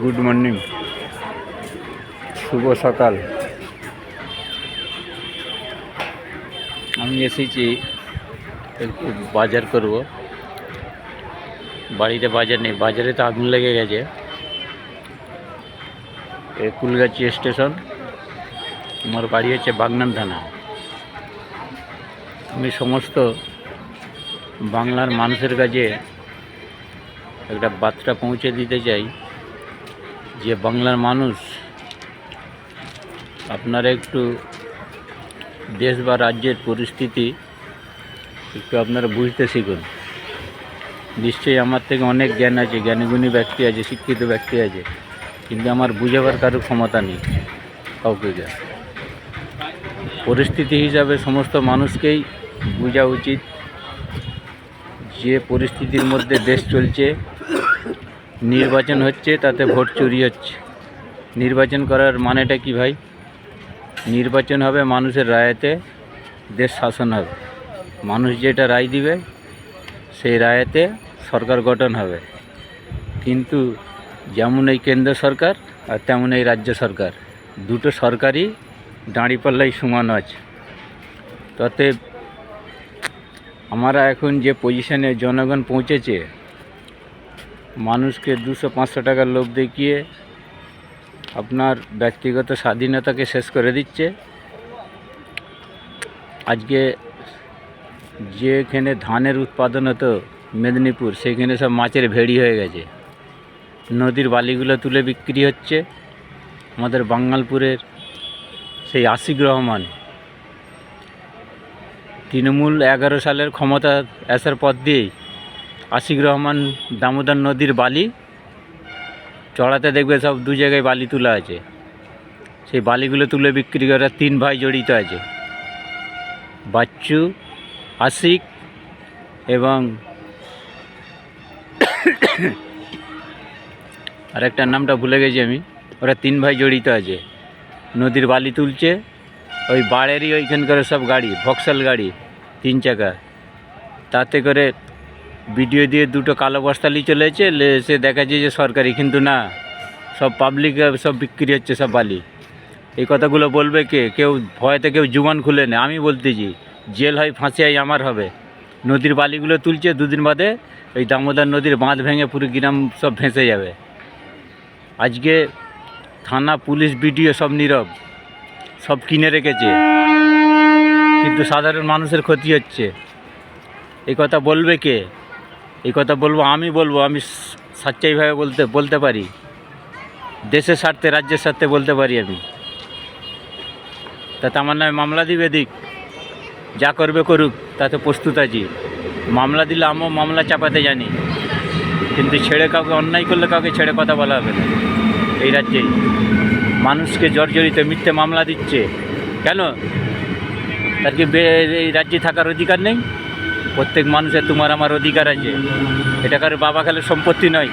Good morning শুভ সকাল। আমি এসেছি একটু বাজার করব। বাড়িতে বাজার নেই, বাজারে তো আগুন লেগে গেছে। কুলগাছি স্টেশন, আমার বাড়ি হচ্ছে বাগনান থানা। আমি সমস্ত বাংলার মানুষের কাছে একটা বার্তা পৌঁছে দিতে চাই। যে বাংলার মানুষ আপনারা একটু দেশ বা রাজ্যের পরিস্থিতি একটু আপনারা বুঝতে শিখুন। নিশ্চয়ই আমার থেকে অনেক জ্ঞান আছে, জ্ঞানীগুণী ব্যক্তি আছে, শিক্ষিত ব্যক্তি আছে, কিন্তু আমার বুঝাবার কারও ক্ষমতা নেই কাউকে পরিস্থিতি হিসাবে সমস্ত মানুষকেই বোঝা উচিত যে পরিস্থিতির মধ্যে দেশ চলছে। নির্বাচন হচ্ছে, তাতে ভোট চুরি হচ্ছে। নির্বাচন করার মানেটা কি ভাই? নির্বাচন হবে মানুষের রায়েতে, দেশ শাসন হবে। মানুষ যেটা রায় দিবে, সেই রায়েতে সরকার গঠন হবে। কিন্তু যেমন এই কেন্দ্র সরকার আর তেমন এই রাজ্য সরকার, দুটো সরকারই দাঁড়িপাল্লাই সমান আছে। তাতে আমরা এখন যে পজিশনে জনগণ পৌঁছেছে মানুষকে দুশো পাঁচশো টাকার লোভ দেখিয়ে আপনার ব্যক্তিগত স্বাধীনতাকে শেষ করে দিচ্ছে। আজকে যেখানে ধানের উৎপাদন হতো মেদিনীপুর সেখানে সব মাছের ভেড়ি হয়ে গেছে। নদীর বালিগুলো তুলে বিক্রি হচ্ছে। আমাদের বাঙ্গালপুরের সেই আশিক রহমান। তৃণমূল এগারো সালের ক্ষমতা আসার পর দিয়েই আশিক রহমান দামোদর নদীর বালি। চড়াতে দেখবে সব দু জায়গায় বালি তোলা আছে। সেই বালিগুলো তুলে বিক্রি করার তিন ভাই জড়িত আছে। বাচ্চু, আশিক এবং আরেকটার নামটা ভুলে গেছি আমি। ওরা তিন ভাই জড়িত আছে। নদীর বালি তুলছে। ওই বাড়েরই ওইখানকার সব গাড়ি, ভক্সাল গাড়ি, তিন চাকা। তাতে করে ভিডিও দিয়ে দুটো কালো বস্তা নিয়ে চলে এসে এসে দেখাচ্ছে যে সরকারি, কিন্তু না, সব পাবলিক সব বিক্রি হচ্ছে সব বালি। এই কথাগুলো বলবে কে? কেউ ভয়তে কেউ জুবান খুলে নেয় আমি বলতেছি, জেল হয় ফাঁসি হয় আমার হবে। নদীর বালিগুলো তুলছে, দুদিন বাদে এই দামোদর নদীর বাঁধ ভেঙে পুরো গ্রাম সব ভেসে যাবে। আজকে থানা, পুলিশ, বিডিও সব নীরব, সব কিনে রেখেছে। কিন্তু সাধারণ মানুষের ক্ষতি হচ্ছে। এই কথা বলবে কে? এই কথা বলব, আমি বলব, আমি সাচ্চাইভাবে বলতে বলতে পারি। দেশের স্বার্থে, রাজ্যের স্বার্থে বলতে পারি আমি। তাতে আমার নামে মামলা দিবে দিক, যা করবে করুক, তাতে প্রস্তুত আছি। মামলা দিলে আমিও মামলা চাপাতে জানি, কিন্তু ছেড়ে কাউকে, অন্যায় করলে কাউকে ছেড়ে কথা বলা হবে না। এই রাজ্যেই মানুষকে জর্জরিত মিথ্যে মামলা দিচ্ছে। কেন? তার কি এই রাজ্যে থাকার অধিকার নেই? প্রত্যেক মানুষের তোমার আমার অধিকার আছে। এটা কারও বাবা খালের সম্পত্তি নয়।